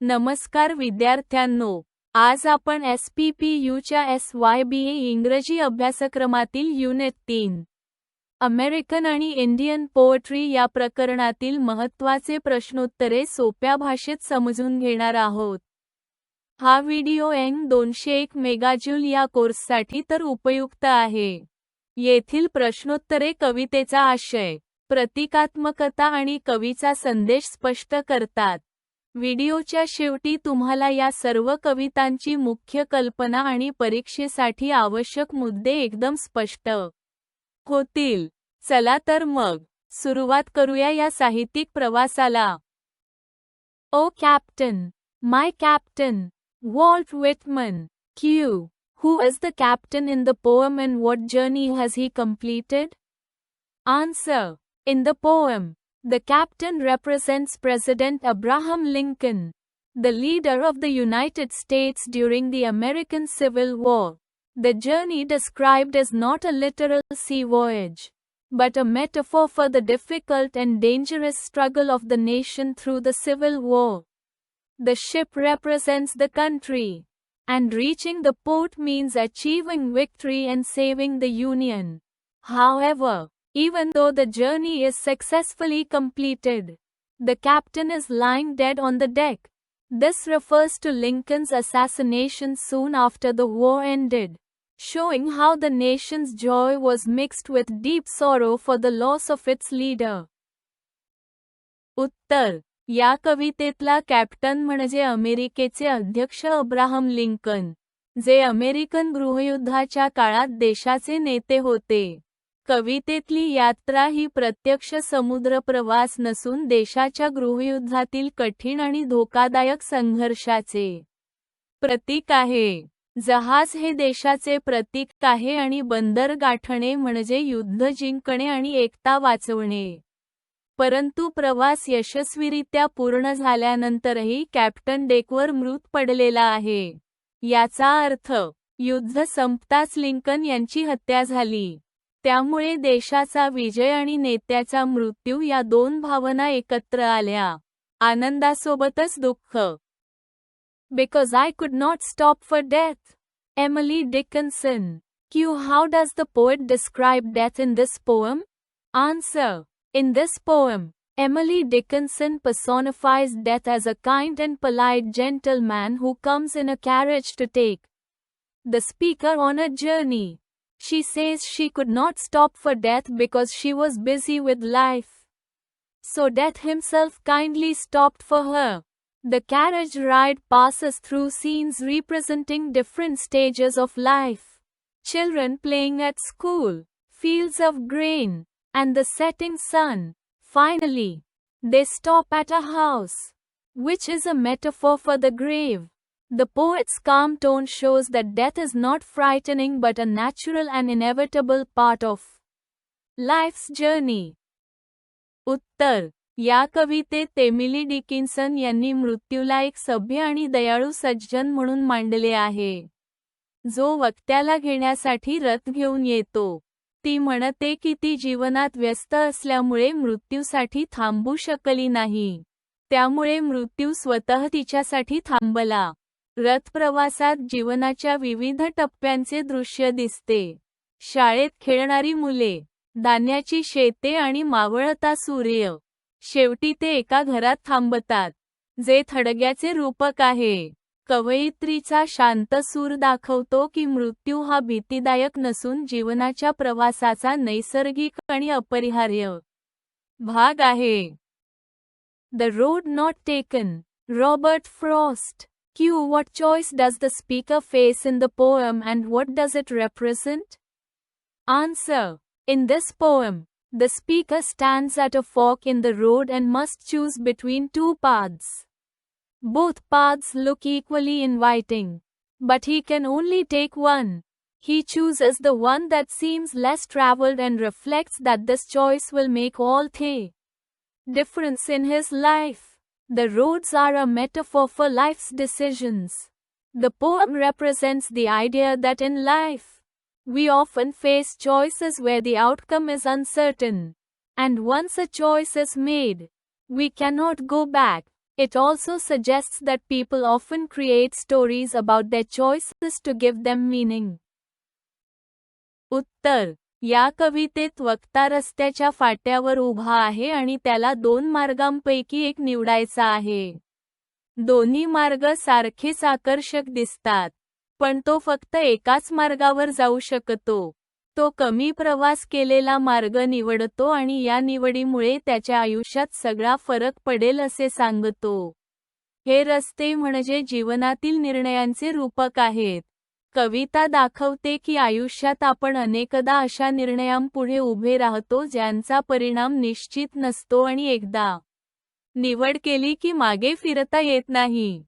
नमस्कार विद्यार्थ्यांनो आज आपण एस पी पी यूच्या एस वाय बी ए इंग्रजी अभ्यासक्रमातील युनिट तीन अमेरिकन आणि इंडियन पोएट्री या प्रकरणातील महत्त्वाचे प्रश्नोत्तरे सोप्या भाषेत समजून घेणार आहोत. हा व्हिडिओ एन दोनशे एक मेगाज्यूल या कोर्ससाठी तर उपयुक्त आहे. येथील प्रश्नोत्तरे कवितेचा आशय प्रतिकात्मकता आणि कवीचा संदेश स्पष्ट करतात. व्हिडिओच्या शेवटी तुम्हाला या सर्व कवितांची मुख्य कल्पना आणि परीक्षेसाठी आवश्यक मुद्दे एकदम स्पष्ट होतील. चला तर मग सुरुवात करूया या साहित्यिक प्रवासाला. O captain my captain Walt Whitman Q who is the captain in the poem and what journey has he completed? Answer in the poem the captain represents President Abraham Lincoln, the leader of the United States during the American Civil War. The journey described is not a literal sea voyage, but a metaphor for the difficult and dangerous struggle of the nation through the Civil War. The ship represents the country, and reaching the port means achieving victory and saving the Union. However, even though the journey is successfully completed, the captain is lying dead on the deck. This refers to Lincoln's assassination soon after the war ended, showing how the nation's joy was mixed with deep sorrow for the loss of its leader. उत्तर या कवितेतला captain म्हणजे अमेरिकेचे अध्यक्ष Abraham Lincoln जे American गृहयुद्धाच्या काळात देशाचे नेते होते कवितेतली यात्रा ही प्रत्यक्ष समुद्र प्रवास नसून देशाच्या गृहयुद्धातील कठीण आणि धोकादायक संघर्षाचे प्रतीक आहे. जहाज हे देशाचे प्रतीक आहे आणि बंदर गाठणे म्हणजे युद्ध जिंकणे आणि एकता वाचवणे. परंतु प्रवास यशस्वीरित्या पूर्ण झाल्यानंतरही कॅप्टन डेकवर मृत पडलेला आहे. याचा अर्थ युद्ध संपताच लिंकन यांची हत्या झाली. त्यामुळे देशाचा विजय आणि नेत्याचा मृत्यू या दोन भावना एकत्र आल्या आनंदासोबतच दुःख because I could not stop for death Emily Dickinson Q how does the poet describe death in this poem answer in this poem Emily Dickinson personifies death as a kind and polite gentleman who comes in a carriage to take the speaker on a journey. She says she could not stop for death because she was busy with life. So death himself kindly stopped for her. The carriage ride passes through scenes representing different stages of life. Children playing at school, fields of grain, and the setting sun. Finally, they stop at a house, which is a metaphor for the grave. The poet's calm tone shows that death is not frightening but a natural and inevitable part of life's journey. उत्तर या कवितेत Emily Dickinson यांनी मृत्यूला एक सभ्य आणि दयाळू सज्जन म्हणून मांडले आहे. जो वक्त्याला घेण्यासाठी रथ घेऊन येतो. ती म्हणते की ती जीवनात व्यस्त असल्यामुळे मृत्यूसाठी थांबू शकली नाही. त्यामुळे मृत्यू स्वतः तिच्यासाठी थांबला. रथप्रवासात जीवनाच्या विविध टप्प्यांचे दृश्य दिसते. शाळेत खेळणारी मुले धान्याची शेते आणि मावळता सूर्य. शेवटी ते एका घरात थांबतात जे थडग्याचे रूपक आहे. कवयित्रीचा शांत सूर दाखवतो की मृत्यू हा भीतीदायक नसून जीवनाच्या प्रवासाचा नैसर्गिक आणि अपरिहार्य भाग आहे. The road not taken Robert Frost Q what choice does the speaker face in the poem and what does it represent? Answer. In this poem, the speaker stands at a fork in the road and must choose between two paths. Both paths look equally inviting. But he can only take one. He chooses the one that seems less traveled and reflects that this choice will make all the difference in his life. The roads are a metaphor for life's decisions. The poem represents the idea that in life, we often face choices where the outcome is uncertain. And once a choice is made, we cannot go back. It also suggests that people often create stories about their choices to give them meaning. Uttar या कवितेत वक्ता रस्त्याच्या फाट्यावर उभा आहे आणि त्याला दोन मार्गांपैकी एक निवडायचा आहे. दोन्ही मार्ग सारखेच आकर्षक दिसतात पण तो फक्त एकाच मार्गावर जाऊ शकतो. तो कमी प्रवास केलेला मार्ग निवडतो आणि या निवडीमुळे त्याच्या आयुष्यात सगळा फरक पडेल असे सांगतो. हे रस्ते म्हणजे जीवनातील निर्णयांचे रूपक आहेत. कविता दाखवते की आयुष्यात आपण अनेकदा अशा निर्णयांपुढे उभे राहतो ज्यांचा परिणाम निश्चित नसतो आणि एकदा निवड केली की मागे फिरता येत नाही.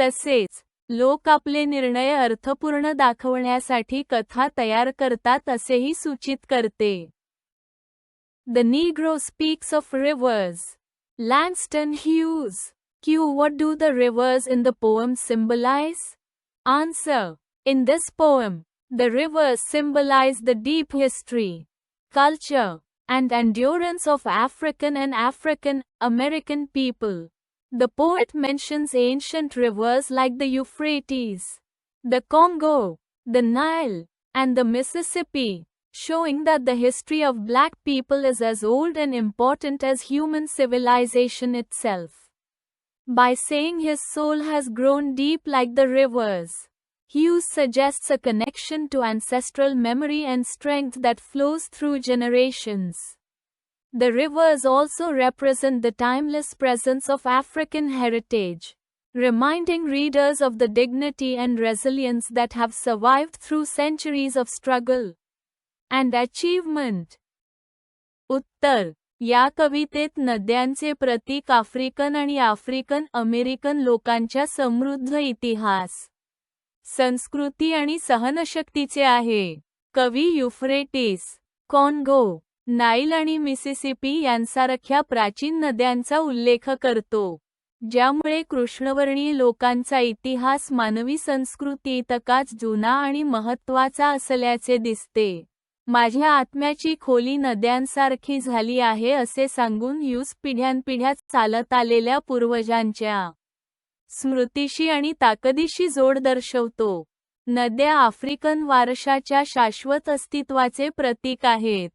तसेच लोक आपले निर्णय अर्थपूर्ण दाखवण्यासाठी कथा तयार करतात असेही सूचित करते. The Negro speaks of rivers Langston Hughes Q what do the rivers in the poem symbolize answer In this poem, the rivers symbolize the deep history, culture, and endurance of African and African American people. The poet mentions ancient rivers like the Euphrates, the Congo, the Nile, and the Mississippi, showing that the history of black people is as old and important as human civilization itself. By saying his soul has grown deep like the rivers, Hughes suggests a connection to ancestral memory and strength that flows through generations. The rivers also represent the timeless presence of African heritage, reminding readers of the dignity and resilience that have survived through centuries of struggle and achievement. उत्तर या कवितेत नद्यांचे प्रतीक African आणि African American लोकांच्या समृद्ध इतिहास संस्कृती आणि सहनशक्तीचे आहे. कवी युफ्रेटिस कॉन्गो नाईल आणि मिसिसिपी यांसारख्या प्राचीन नद्यांचा उल्लेख करतो ज्यामुळे कृष्णवर्णीय लोकांचा इतिहास मानवी संस्कृतीतकाच जुना आणि महत्त्वाचा असल्याचे दिसते. माझ्या आत्म्याची खोली नद्यांसारखी झाली आहे असे सांगून यूस पिढ्यानपिढ्या चालत आलेल्या पूर्वजांच्या स्मृतीशी आणि ताकदीशी जोड दर्शवतो. नद्या आफ्रिकन वारशाच्या शाश्वत अस्तित्वाचे प्रतीक आहेत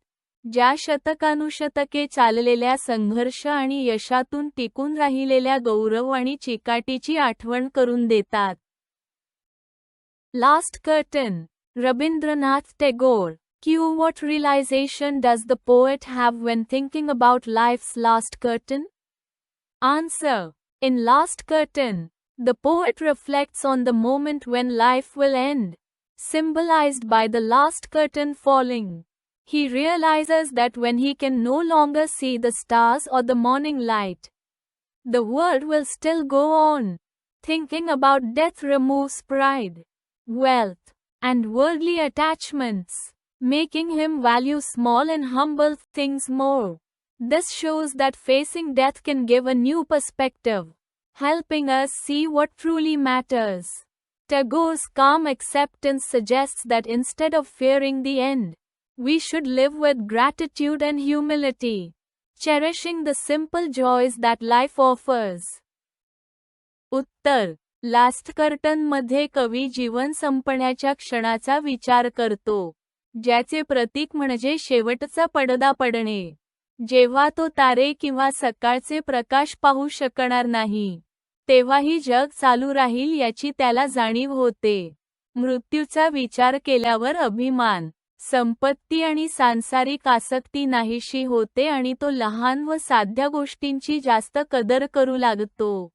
ज्या शतकानुशतके चाललेल्या संघर्ष आणि यशातून टिकून राहिलेल्या गौरव आणि चिकाटीची आठवण करून देतात. Last curtain Rabindranath Tagore. Q what realization does the poet have when thinking about life's last curtain answer In Last Curtain, the poet reflects on the moment when life will end, symbolized by the last curtain falling. He realizes that when he can no longer see the stars or the morning light, the world will still go on. Thinking about death removes pride, wealth, and worldly attachments making him value small and humble things more. This shows that facing death can give a new perspective, helping us see what truly matters. Tagore's calm acceptance suggests that instead of fearing the end, we should live with gratitude and humility, cherishing the simple joys that life offers. उत्तर last curtain मध्ये कवी जीवन संपण्याच्या क्षणाचा विचार करतो ज्याचे प्रतीक म्हणजे शेवटचा पडदा पडणे जेव्हा तो तारे किंवा सकाळचे प्रकाश पाहू शकणार नाही तेव्हाही जग चालू राहील याची त्याला जाणीव होते. मृत्यूचा विचार केल्यावर अभिमान संपत्ती आणि सांसारिक आसक्ती नाहीशी होते आणि तो लहान व साध्या गोष्टींची जास्त कदर करू लागतो.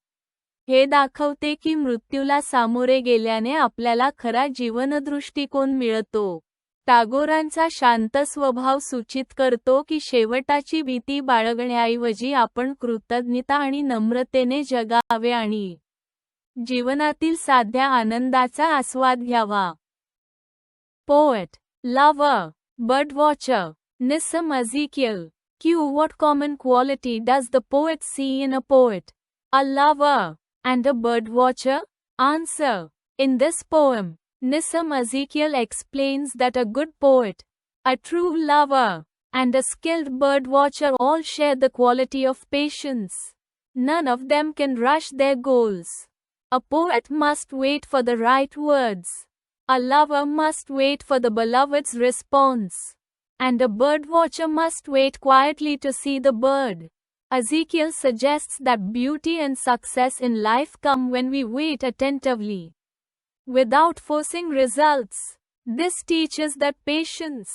हे दाखवते की मृत्यूला सामोरे गेल्याने आपल्याला खरा जीवनदृष्टिकोन मिळतो. टागोरांचा शांत स्वभाव सूचित करतो की शेवटाची भीती बाळगण्याऐवजी आपण कृतज्ञता आणि नम्रतेने जगावे आणि जीवनातील साध्या आनंदाचा आस्वाद घ्यावा. Poet lover bird watcher Nissim Ezekiel Q what common quality does the poet see in a poet a lover and a bird watcher answer in this poem Nisam Ezekiel explains that a good poet, a true lover, and a skilled bird watcher all share the quality of patience. None of them can rush their goals. A poet must wait for the right words. A lover must wait for the beloved's response. And a bird watcher must wait quietly to see the bird. Ezekiel suggests that beauty and success in life come when we wait attentively Without forcing results. This teaches that patience,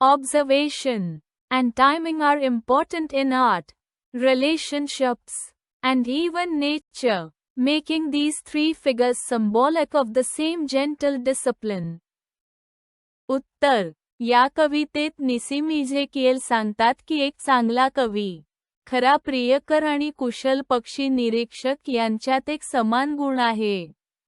observation, and timing are important in art, relationships, and even nature, making these three figures symbolic of the same gentle discipline. उत्तर या कवितेत निसिम इझेकिएल सांगतात की एक चांगला कवी खरा प्रियकर आणि कुशल पक्षी निरीक्षक यांच्यात एक समान गुण आहे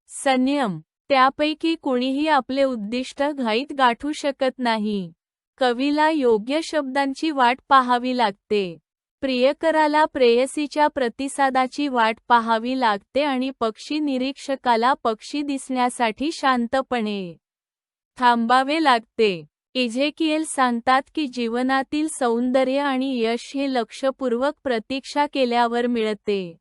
संयम त्यापैकी कुणीही आपले उद्दिष्ट घाईत गाठू शकत नाही. कवीला योग्य शब्दांची वाट पाहावी लागते. प्रियकराला प्रेयसीच्या प्रतिसादाची वाट पाहावी लागते आणि पक्षी निरीक्षकाला पक्षी दिसण्यासाठी शांतपणे थांबावे लागते. इझेकिएल सांगतात की जीवनातील सौंदर्य आणि यश हे लक्षपूर्वक प्रतीक्षा केल्यावर मिळते.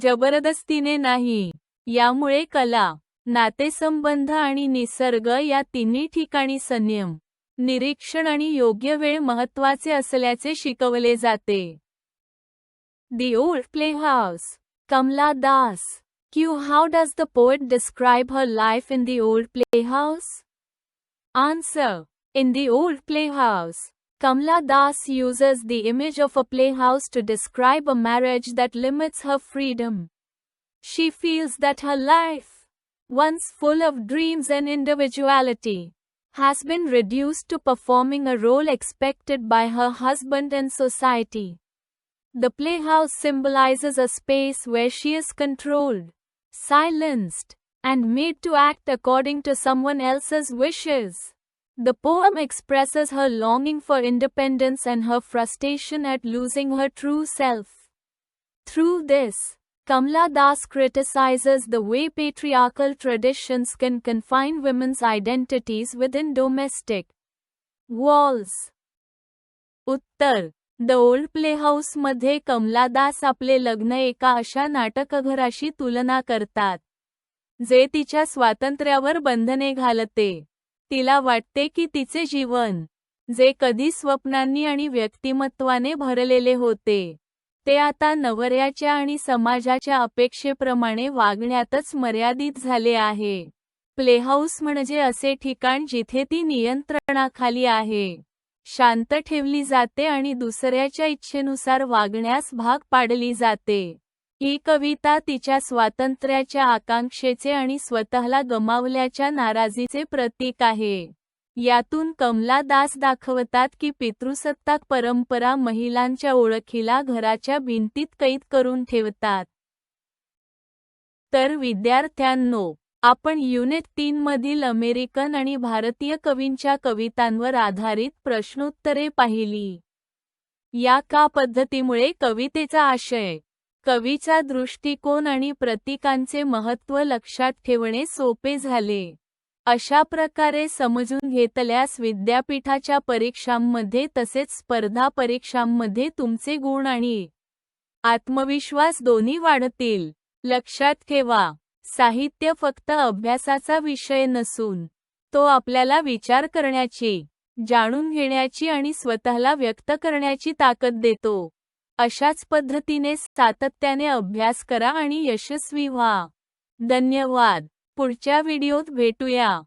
जबरदस्तीने नाही. यामुळे कला नातेसंबंध आणि निसर्ग या तिन्ही ठिकाणी संयम निरीक्षण आणि योग्य वेळ महत्त्वाचे असल्याचे शिकवले जाते. The old play house Kamala Das Q how does the poet describe her life in the old play house answer in the old play house Kamala Das uses the image of a play house to describe a marriage that limits her freedom she that that her life once full of dreams and individuality, has been reduced to performing a role expected by her husband and society. The playhouse symbolizes a space where she is controlled, silenced, and made to act according to someone else's wishes. The poem expresses her longing for independence and her frustration at losing her true self. Through this, Kamla Das criticizes the way patriarchal traditions can confine women's identities within domestic walls. उत्तर the ओल्ड प्लेहाऊसमध्ये कमला दास आपले लग्न एका अशा नाटकघराशी तुलना करतात जे तिच्या स्वातंत्र्यावर बंधने घालते. तिला वाटते की तिचे जीवन जे कधी स्वप्नांनी आणि व्यक्तिमत्वाने भरलेले होते. ते आता नवऱ्याच्या आणि समाजाच्या अपेक्षेप्रमाणे वागण्यातच मर्यादित झाले आहे. प्लेहाऊस म्हणजे असे ठिकाण जिथे ती नियंत्रणाखाली आहे. शांत ठेवली जाते आणि दुसऱ्याच्या इच्छेनुसार वागण्यास भाग पाडली जाते. ही कविता तिच्या स्वातंत्र्याच्या आकांक्षेचे आणि स्वतःला गमावल्याच्या नाराजीचे प्रतीक आहे. यातून कमला दास दाखवतात की पितृसत्ताक परंपरा महिलांच्या ओळखीला घराच्या भिंतीत कैद करून ठेवतात. तर विद्यार्थ्यांनो आपण युनिट तीन मधील अमेरिकन आणि भारतीय कवींच्या कवितांवर आधारित प्रश्नोत्तरे पाहिली. या का पद्धतीमुळे कवितेचा आशय कवीचा दृष्टिकोन आणि प्रतीकांचे महत्त्व लक्षात ठेवणे सोपे झाले. अशा प्रकारे समजून घेतल्यास विद्यापीठाच्या परीक्षांमध्ये तसेच स्पर्धा परीक्षांमध्ये तुमचे गुण आणि आत्मविश्वास दोन्ही वाढतील. लक्षात ठेवा साहित्य फक्त अभ्यासाचा विषय नसून तो आपल्याला विचार करण्याची जाणून घेण्याची आणि स्वतःला व्यक्त करण्याची ताकद देतो. अशाच पद्धतीने सातत्याने अभ्यास करा आणि यशस्वी व्हा. धन्यवाद. पुढच्या व्हिडिओत भेटूया.